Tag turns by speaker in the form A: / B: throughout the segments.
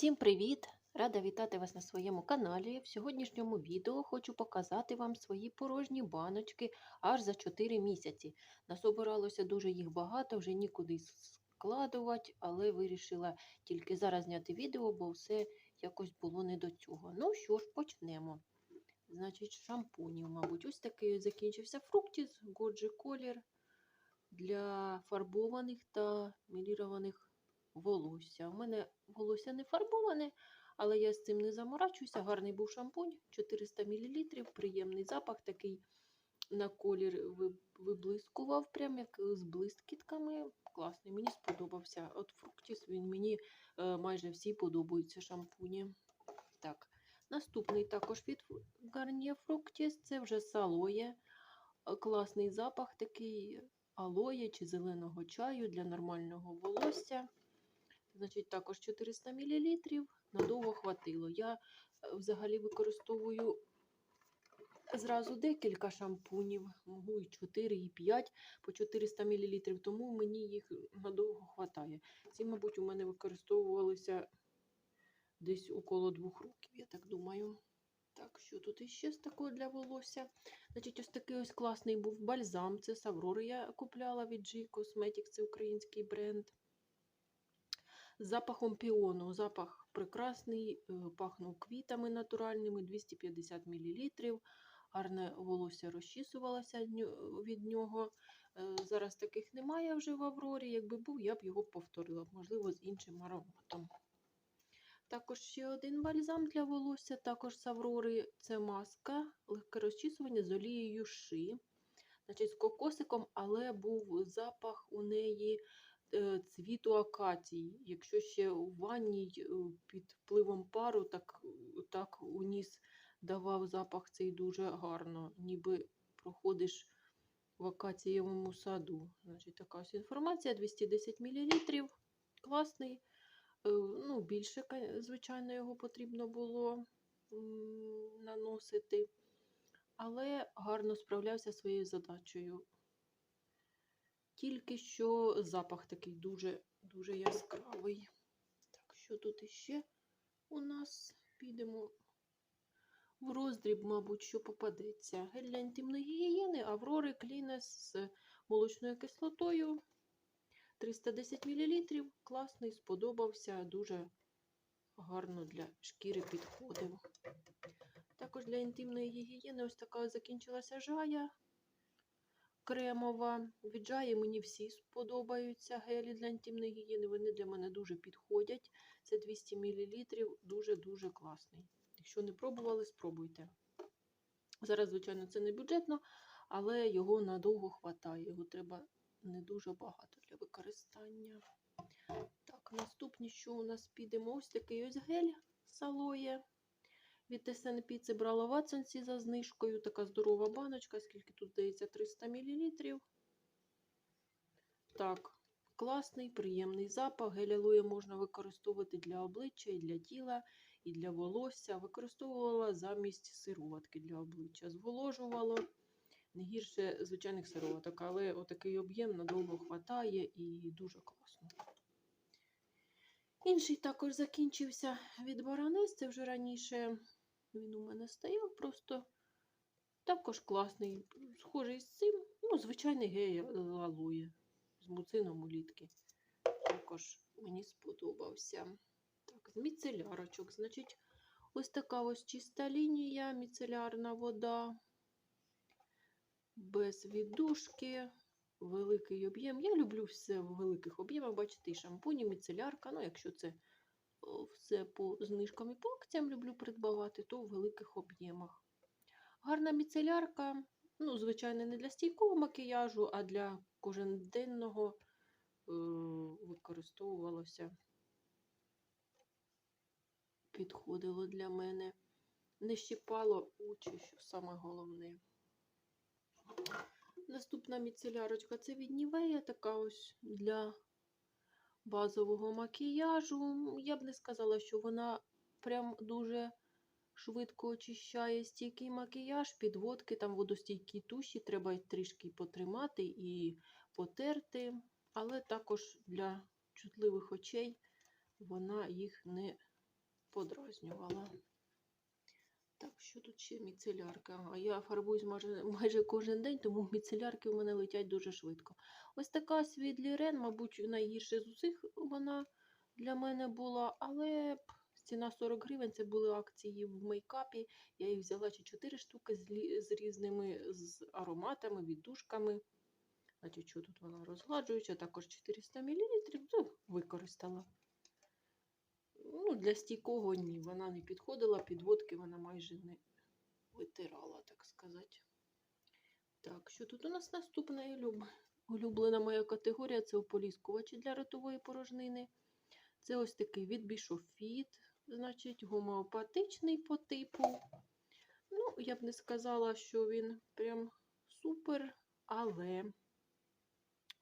A: Всім привіт! Рада вітати вас на своєму каналі. В сьогоднішньому відео хочу показати вам свої порожні баночки аж за 4 місяці. Насобиралося дуже їх багато, вже нікуди складувати, але вирішила тільки зараз зняти відео, бо все якось було не до цього. Ну що ж, почнемо. Значить, шампунів, мабуть, ось такий закінчився фруктіс, Годжі колір для фарбованих та мілірованих волосся. У мене волосся не фарбоване, але я з цим не заморачуюся. Гарний був шампунь, 400 мл, приємний запах такий на колір виблискував, прям як з блискітками. Класний, мені сподобався. От фруктіс він мені е, майже всі подобаються шампуні. Так, наступний також від Garnier Fructis, це вже салоє. Е, Класний запах такий алоє чи зеленого чаю для нормального волосся. Значить, також 400 мл. Надовго хватило. Я е, взагалі використовую зразу декілька шампунів, можу і 4, і 5 по 400 мл, тому мені їх надовго хватає. Ці, мабуть, у мене використовувалися десь около двох років, я так думаю. Так, що тут іще з такого для волосся? Значить, ось такий ось класний був бальзам. Це з Аврори я купляла від G Cosmetics, це український бренд. Запахом піону. Запах прекрасний, е, пахнув квітами натуральними, 250 мл. Гарне волосся розчісувалося від нього. Е, Зараз таких немає вже в Аврорі. Якби був, я б його повторила, можливо, з іншим ароматом. Також ще один бальзам для волосся, також з Аврори. Це маска, легке розчісування з олією ши. Значить, з кокосиком, але був запах у неї цвіту акації. Якщо ще у ванній е, під впливом пару, так, так у ніс давав запах цей дуже гарно, ніби проходиш в акацієвому саду. Значить, така ось інформація: 210 мл. Класний. Е, Ну, більше, звичайно, його потрібно було наносити, але гарно справлявся своєю задачею. Тільки що запах такий дуже, дуже яскравий. Так, що тут іще у нас? Підемо в роздріб, мабуть, що попадеться. Гель для інтимної гігієни, Аврори Клінес з молочною кислотою. 310 мл. Класний, сподобався, дуже гарно для шкіри підходив. Також для інтимної гігієни ось така закінчилася жая кремова. Від мені всі сподобаються гелі для інтимної гігієни. Вони для мене дуже підходять. Це 200 мл, дуже-дуже класний. Якщо не пробували, спробуйте. Зараз, звичайно, це не бюджетно, але його надовго хватає. Його треба не дуже багато для використання. Так, наступні, що у нас підемо? Ось такий ось гель салоє. Від SNP це брала в за знижкою. Така здорова баночка, скільки тут здається, 300 мл. Так, класний, приємний запах. Гель алоє можна використовувати для обличчя, і для тіла, і для волосся. Використовувала замість сироватки для обличчя. Зволожувало не гірше звичайних сироваток, але отакий об'єм надовго хватає і дуже класно. Інший також закінчився від Баранес, це вже раніше він у мене стояв, просто також класний, схожий з цим, ну, звичайний гей алоє з муцином улітки. Також мені сподобався. Так, з міцелярочок. Значить, ось така ось чиста лінія, міцелярна вода без віддушки, великий об'єм. Я люблю все в великих об'ємах. Бачите, і шампуні, міцелярка. Ну, якщо це все по знижкам і по акціям люблю придбавати, то в великих об'ємах. Гарна міцелярка, ну, звичайно, не для стійкого макіяжу, а для коженденного е, використовувалося. Підходило для мене. Не щипало очі, що саме головне. Наступна міцелярочка це від Нівея, така ось для базового макіяжу. Я б не сказала, що вона прям дуже швидко очищає стійкий макіяж, підводки, там водостійкі туші, треба трішки потримати і потерти, але також для чутливих очей вона їх не подразнювала. Так, що тут ще міцелярка? Ага, я фарбуюсь майже, майже кожен день, тому міцелярки у мене летять дуже швидко. Ось така світлі Рен, мабуть, найгірше з усіх вона для мене була, але ціна 40 гривень, це були акції в мейкапі. Я їх взяла чи 4 штуки з, різними з ароматами, віддушками. Значить, що тут вона розгладжуюча, також 400 мл, ну, використала. Ну, для стійкого ні, вона не підходила, підводки вона майже не витирала, так сказати. Так, що тут у нас наступна улюблена моя категорія це ополіскувачі для ротової порожнини. Це ось такий від Бішофіт, значить, гомеопатичний по типу. Ну, я б не сказала, що він прям супер, але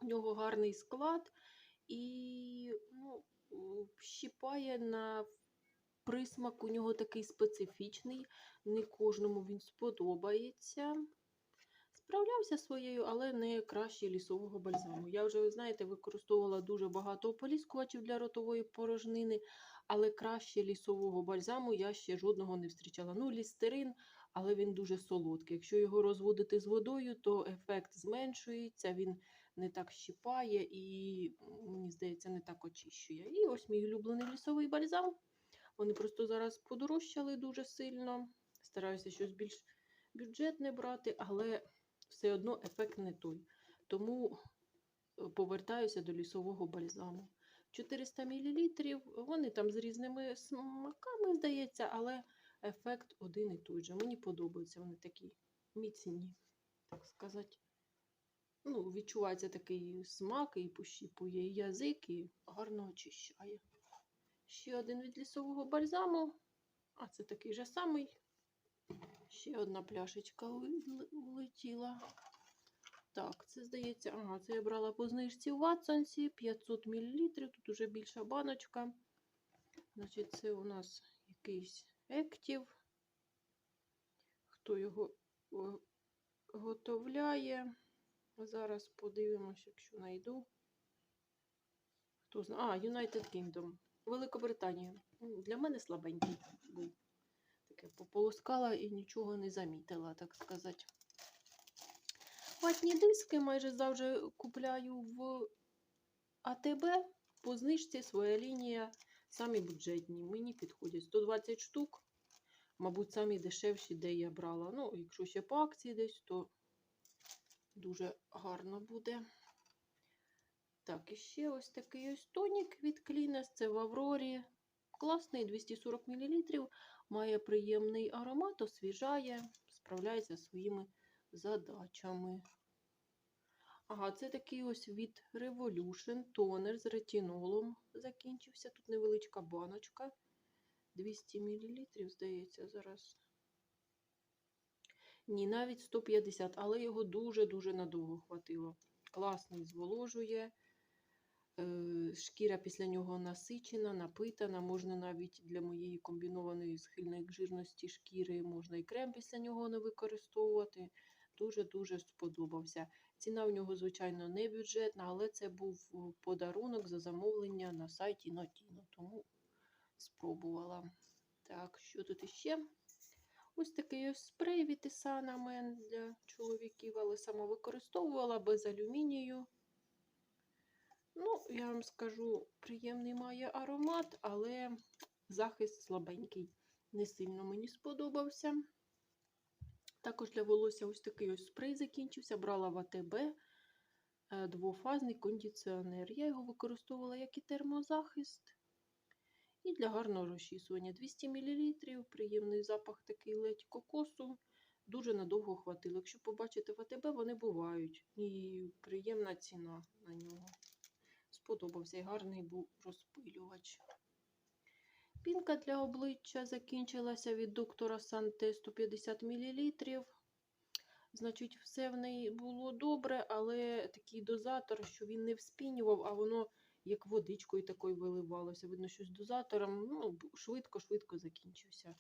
A: у нього гарний склад і ну, щіпає на присмак. У нього такий специфічний. Не кожному він сподобається. Справлявся своєю, але не краще лісового бальзаму. Я вже, ви знаєте, використовувала дуже багато ополіскувачів для ротової порожнини, але краще лісового бальзаму я ще жодного не зустрічала. Ну, лістерин, але він дуже солодкий. Якщо його розводити з водою, то ефект зменшується, він не так щипає і, мені здається, не так очищує. І ось мій улюблений лісовий бальзам. Вони просто зараз подорожчали дуже сильно. Стараюся щось більш бюджетне брати, але все одно ефект не той. Тому повертаюся до лісового бальзаму. 400 мл, вони там з різними смаками, здається, але ефект один і той же. Мені подобаються вони такі міцні, так сказати. Ну, відчувається такий смак і пощіпує язик, і гарно очищає. Ще один від лісового бальзаму. А це такий же самий. Ще одна пляшечка улетіла. Так, це здається, ага, це я брала по знижці у Ватсонсі 500 мл. Тут уже більша баночка. Значить, це у нас якийсь ектів. Хто його готовляє? Зараз подивимось, якщо знайду. Хто знає? А, United Kingdom. Великобританія. Для мене слабенький був. Таке пополоскала і нічого не замітила, так сказати. Ватні диски майже завжди купляю в АТБ. По знижці своя лінія. Самі бюджетні. Мені підходять 120 штук. Мабуть, самі дешевші, де я брала. Ну, якщо ще по акції десь, то дуже гарно буде. Так, і ще ось такий ось тонік від Клінес. Це в Аврорі. Класний, 240 мл. Має приємний аромат, освіжає, справляється своїми задачами. Ага, це такий ось від Revolution тонер з ретинолом. Закінчився. Тут невеличка баночка. 200 мл, здається, зараз. Ні, навіть 150, але його дуже-дуже надовго хватило. Класний зволожує. Е, Шкіра після нього насичена, напитана. Можна навіть для моєї комбінованої схильної к жирності шкіри, можна і крем після нього не використовувати. Дуже-дуже сподобався. Ціна в нього, звичайно, не бюджетна, але це був подарунок за замовлення на сайті Notino, тому спробувала. Так, що тут іще? Ось такий спрей від Isana Men для чоловіків, але сама використовувала без алюмінію. Ну, я вам скажу, приємний має аромат, але захист слабенький. Не сильно мені сподобався. Також для волосся ось такий ось спрей закінчився. Брала в АТБ е, двофазний кондиціонер. Я його використовувала як і термозахист. І для гарного розчісування 200 мл. Приємний запах такий ледь кокосу. Дуже надовго хватило. Якщо побачите в АТБ, вони бувають. І приємна ціна на нього. Сподобався і гарний був розпилювач. Пінка для обличчя закінчилася від доктора Санте 150 мл. Значить, все в неї було добре, але такий дозатор, що він не вспінював, а воно як водичкою такою виливалося. Видно, що з дозатором ну, швидко-швидко закінчився.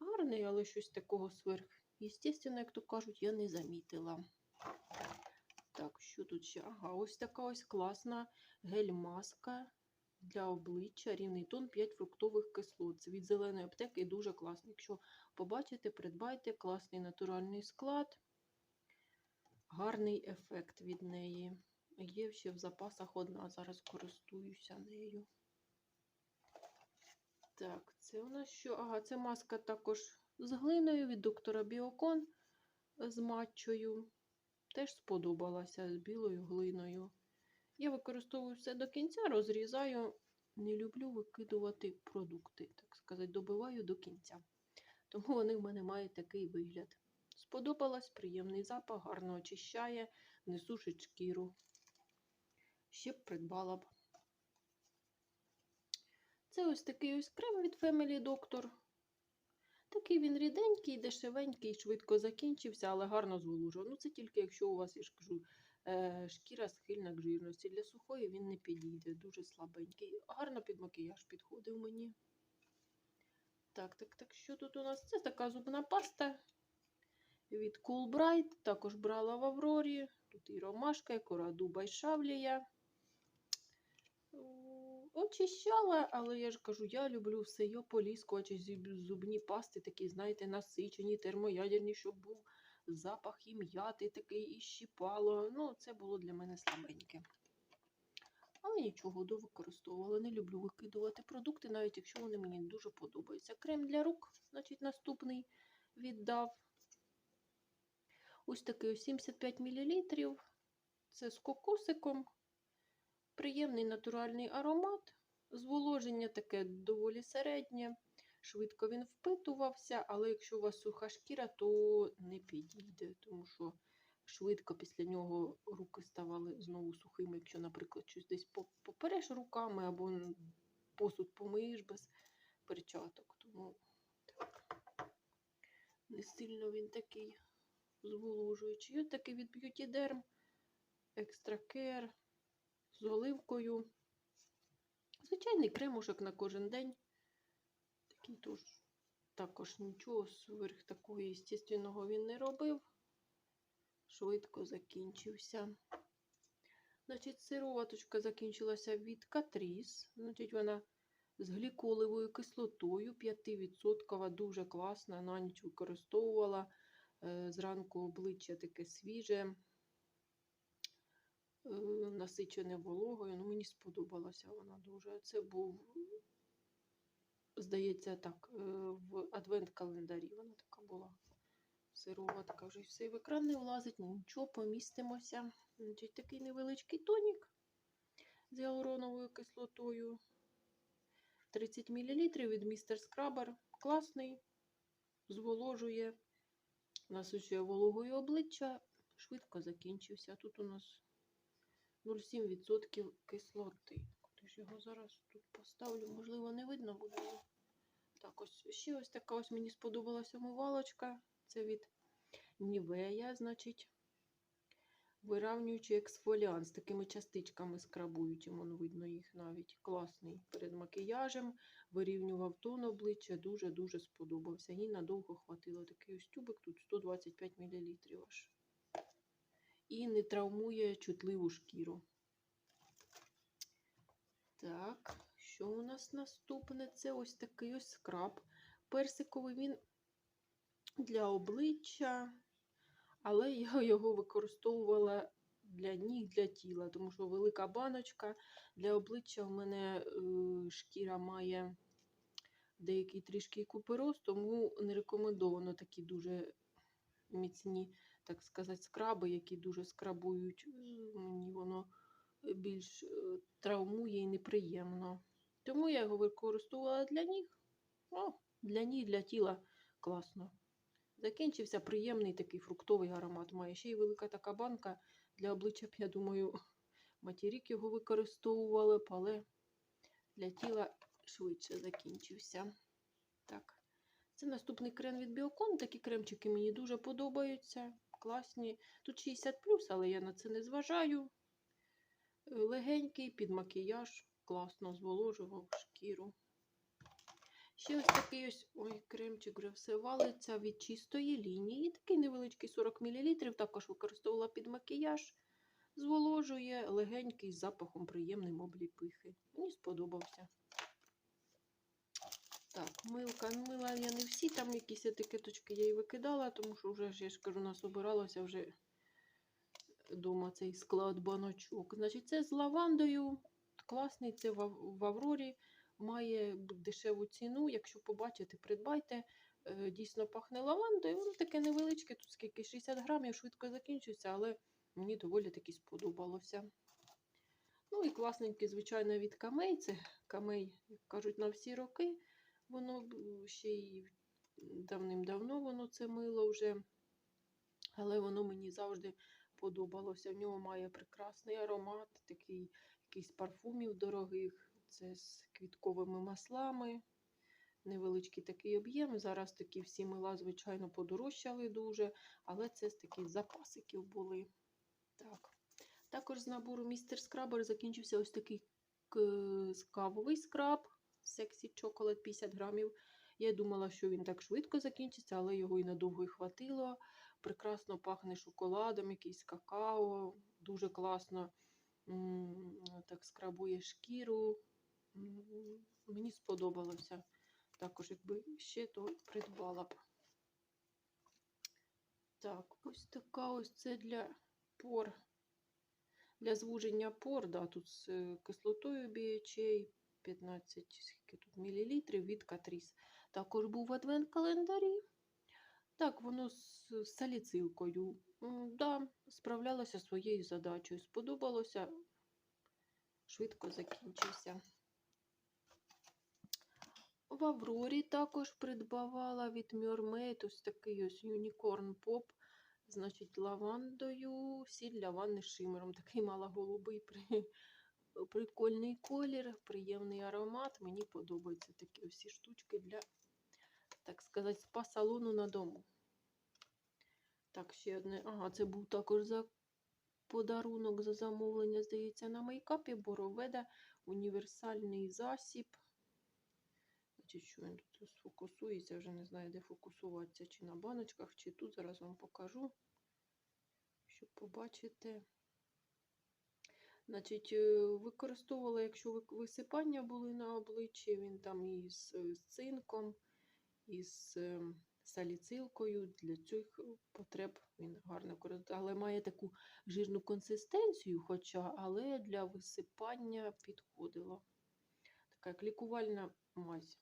A: Гарний, але щось такого сверх. Естественно, як то кажуть, я не замітила. Так, що тут ще? Ага, ось така ось класна гель-маска для обличчя рівний тон 5 фруктових кислот. Це від зеленої аптеки дуже класний. Якщо побачите, придбайте класний натуральний склад, гарний ефект від неї. Є ще в запасах одна, зараз користуюся нею. Так, це у нас що? Ага, це маска також з глиною від доктора Біокон з матчою. Теж сподобалася з білою глиною. Я використовую все до кінця, розрізаю, не люблю викидувати продукти, так сказати, добиваю до кінця. Тому вони в мене мають такий вигляд. Сподобалась, приємний запах, гарно очищає, не сушить шкіру. Ще б придбала б. Це ось такий ось крем від Family Doctor. Такий він ріденький, дешевенький, швидко закінчився, але гарно зволожує. Ну, це тільки якщо у вас, я ж кажу, шкіра схильна к жирності. Для сухої він не підійде, дуже слабенький. Гарно під макіяж підходив мені. Так, так, так, що тут у нас? Це така зубна паста від Coolbright. Також брала в Аврорі. Тут і ромашка, і кора дуба, і шавлія. Очищала, але я ж кажу, я люблю все його поліскувачі, зуб- зубні пасти такі, знаєте, насичені, термоядерні, щоб був запах і м'яти такий, і щіпало. Ну, це було для мене слабеньке. Але нічого, довикористовувала. Не люблю викидувати продукти, навіть якщо вони мені дуже подобаються. Крем для рук, значить, наступний віддав. Ось такий 75 мл. Це з кокосиком. Приємний натуральний аромат. Зволоження таке доволі середнє. Швидко він впитувався, але якщо у вас суха шкіра, то не підійде, тому що швидко після нього руки ставали знову сухими, якщо, наприклад, щось десь попереш руками або посуд помиєш без перчаток. Тому не сильно він такий зволожуючий. Ось такий від Beauty Derm Extra з оливкою. Звичайний кремушок на кожен день. Тож також нічого сверх такого естественного він не робив. Швидко закінчився. Значить, сироваточка закінчилася від Катріс. Значить, вона з гліколевою кислотою 5%, дуже класна. На ніч використовувала. Е, Зранку обличчя таке свіже, е, насичене вологою. Ну, мені сподобалася вона дуже. Це був, здається, так, е, в адвент-календарі вона така була. Сироватка вже все в екран не влазить, нічого, помістимося. Значить, такий невеличкий тонік з гіалуроновою кислотою. 30 мл від містер Скрабер. Класний, зволожує, насичує вологою обличчя, швидко закінчився. Тут у нас 0,7% кислоти. Куди його зараз тут поставлю? Можливо, не видно буде. Так, ось ще ось така ось мені сподобалася умивалочка. Це від Нівея, значить, виравнюючий ексфоліант з такими частичками скрабуючим, воно видно їх навіть. Класний перед макіяжем, вирівнював тон обличчя, дуже-дуже сподобався. Їй надовго хватило. Такий ось тюбик, тут 125 мл аж. І не травмує чутливу шкіру. Так, що у нас наступне? Це ось такий ось скраб. Персиковий він для обличчя, але я його використовувала для ніг, для тіла, тому що велика баночка для обличчя в мене е, шкіра має деякий трішки купероз, тому не рекомендовано такі дуже міцні, так сказати, скраби, які дуже скрабують. Е, Мені воно більш е, травмує і неприємно. Тому я його використовувала для ніг. О, для ніг, для тіла класно. Закінчився приємний такий фруктовий аромат. Має ще й велика така банка для обличчя я думаю, матірік його використовували, але для тіла швидше закінчився. Так. Це наступний крем від Біокон. Такі кремчики мені дуже подобаються. Класні. Тут 60, але я на це не зважаю. Легенький під макіяж, класно зволожував шкіру. Ще ось такий ось ой, кремчик вже все валиться від чистої лінії. Такий невеличкий 40 мл. Також використовувала під макіяж. зволожує легенький з запахом приємним обліпихи. Мені сподобався. Так, милка, мила я не всі, там якісь етикеточки я і викидала, тому що вже я ж кажу, нас обиралося вже дома цей склад баночок. Значить, це з лавандою. Класний, це в, Аврорі. Має дешеву ціну. Якщо побачите, придбайте. Е, Дійсно пахне лавандою. Воно таке невеличке, тут скільки 60 грамів, швидко закінчується, але мені доволі таки сподобалося. Ну і класненький, звичайно, від камей. Це камей, як кажуть, на всі роки. Воно ще й давним-давно воно це мило вже. Але воно мені завжди подобалося. В нього має прекрасний аромат, такий якийсь парфумів дорогих. Це з квітковими маслами. Невеличкий такий об'єм. Зараз такі всі мила, звичайно, подорожчали дуже, але це з таких запасиків були. Так. Також з набору містер скрабер закінчився ось такий кавовий скраб Sexy Chocolate 50 грамів. Я думала, що він так швидко закінчиться, але його і надовго і хватило. Прекрасно пахне шоколадом, якийсь какао, дуже класно так скрабує шкіру. Мені сподобалося. Також, якби ще, то придбала б. Так, ось така ось це для пор. Для звуження пор, да, тут з е, кислотою BHA 15 скільки тут, мілілітрів від Катріс. Також був адвент-календарі. Так, воно з саліцилкою. Да, справлялося своєю задачею. Сподобалося, швидко закінчився. В Аврорі також придбавала від Mermaid ось такий ось Unicorn Pop, значить, лавандою, сіль для ванни з шимером. Такий мало-голубий при... прикольний колір, приємний аромат. Мені подобаються такі всі штучки для, так сказати, спа-салону на дому. Так, ще одне. Ага, це був також за подарунок за замовлення, здається, на мейкапі Бороведа універсальний засіб. Значить, що він тут сфокусується, вже не знаю, де фокусуватися, чи на баночках, чи тут. Зараз вам покажу, щоб побачити. Значить, е, використовувала, якщо висипання були на обличчі, він там і з, з цинком, і з е, саліцилкою. Для цих потреб він гарно користується, але має таку жирну консистенцію, хоча, але для висипання підходило. Така як лікувальна мазь.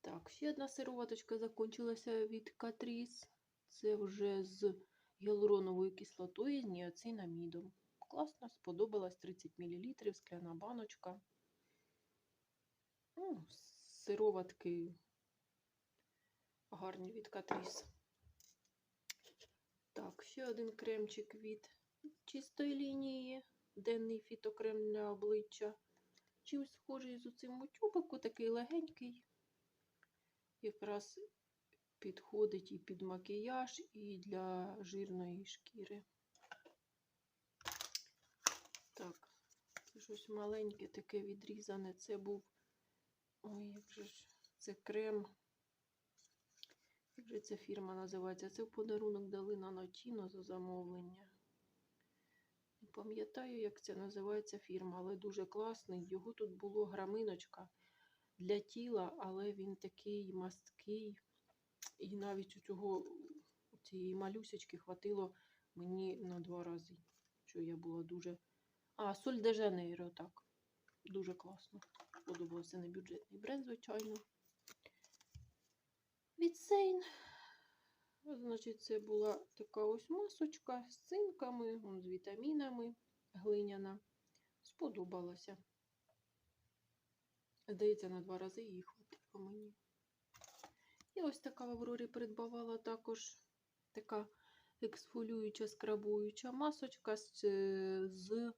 A: Так, ще одна сироваточка закінчилася від Катріс. Це вже з гіалуроновою кислотою з ніацинамідом. Класно, сподобалась 30 мл, скляна баночка. Сироватки гарні від Катріс. Так, ще один кремчик від чистої лінії. Денний фітокрем для обличчя. Чимось схожий з оцим у тюбику, такий легенький. Якраз підходить і під макіяж, і для жирної шкіри. Так, щось маленьке, таке відрізане. Це був. Ой, як же ж це крем. Як же ця фірма називається? Це в подарунок дали на Нотіно за замовлення. Не пам'ятаю, як це називається фірма, але дуже класний. Його тут було граминочка для тіла, але він такий масткий. І навіть у цього у цієї малюсечки хватило мені на два рази. Що я була дуже. А, Соль де Жанейро, так. Дуже класно. Подобався не бюджетний бренд, звичайно. Від Сейн. Значить, це була така ось масочка з цинками, з вітамінами глиняна. Сподобалася. Здається, на два рази її хватило мені. І ось така в Аврорі придбавала також така ексфолююча, скрабуюча масочка з, е, з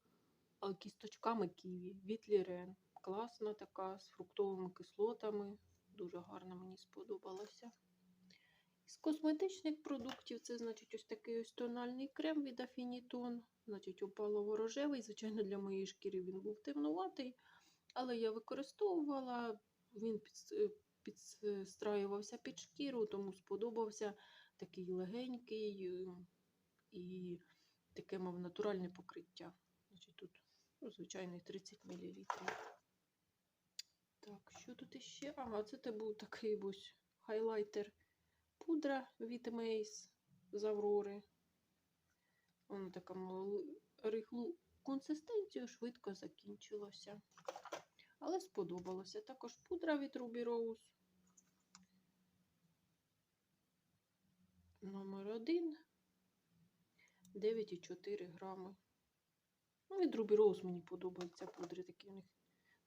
A: кісточками ківі від Лірен. Класна така, з фруктовими кислотами. Дуже гарно мені сподобалося. З косметичних продуктів це, значить, ось такий ось тональний крем від Афінітон. Значить, опалово-рожевий. Звичайно, для моєї шкіри він був темнуватий, але я використовувала, він е, підстраювався під шкіру, тому сподобався такий легенький е, і таке мав натуральне покриття. Значить, тут ну, звичайний 30 мл. Так, що тут іще? Ага, це те був такий ось хайлайтер пудра від Mace з Аврори. Вона така мала рихлу консистенцію, швидко закінчилося. Але сподобалося. Також пудра від Ruby Rose. Номер один. 9,4 грами. Ну, від Ruby Rose мені подобаються пудри. Такі у них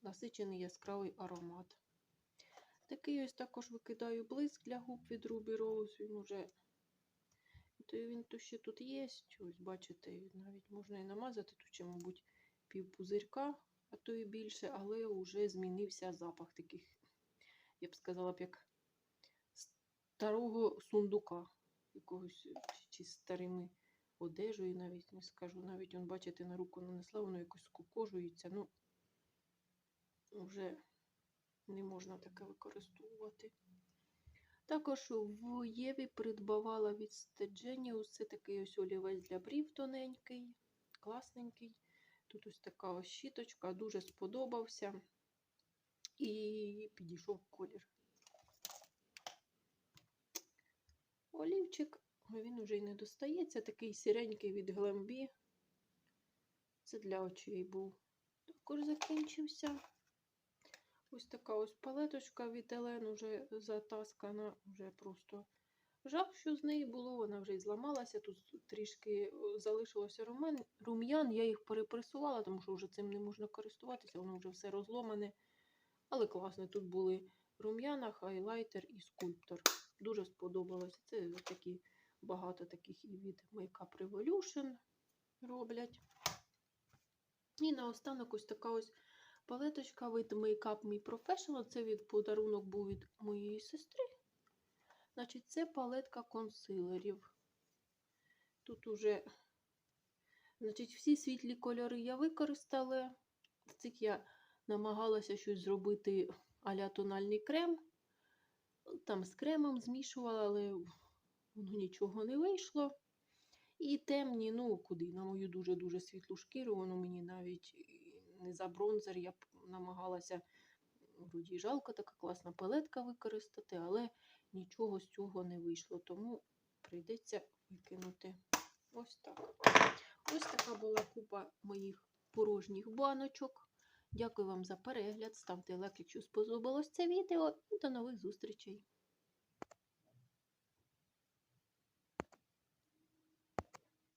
A: насичений яскравий аромат. Такий ось також викидаю блиск для губ від Ruby Rose. Він уже то він то ще тут є. Ось бачите, навіть можна і намазати тут ще, мабуть, пів пузирка, а то і більше, але вже змінився запах таких, я б сказала б, як старого сундука, якогось чи старими одежею, навіть не скажу. Навіть, он, бачите, на руку нанесла, воно якось скукожується. Ну, вже не можна таке використовувати. Також в Єві придбавала від Stagenius. Це такий ось олівець для брів тоненький, класненький. Тут ось така ось щіточка, дуже сподобався і підійшов колір. Олівчик, він уже й не достається, такий сіренький від Glambi. Це для очей був. Також закінчився. Ось така ось палеточка від Елен уже затаскана, вже просто жах, що з неї було, вона вже й зламалася. Тут трішки залишилося румян, рум'ян, я їх перепресувала, тому що вже цим не можна користуватися, воно вже все розломане. Але класно, тут були рум'яна, хайлайтер і скульптор. Дуже сподобалося. Це такі багато таких і від Makeup Revolution роблять. І наостанок ось така ось палеточка від Makeup Me Professional. Це від подарунок був від моєї сестри. Значить, це палетка консилерів. Тут уже, значить, всі світлі кольори я використала. В цих я намагалася щось зробити а-ля тональний крем. Там з кремом змішувала, але воно нічого не вийшло. І темні, ну куди? На мою дуже-дуже світлу шкіру, воно мені навіть не за бронзер. Я намагалася, вроді жалко, така класна палетка використати, але нічого з цього не вийшло, тому прийдеться викинути. Ось так. Ось така була купа моїх порожніх баночок. Дякую вам за перегляд. Ставте лайк, якщо сподобалось це відео, і до нових зустрічей!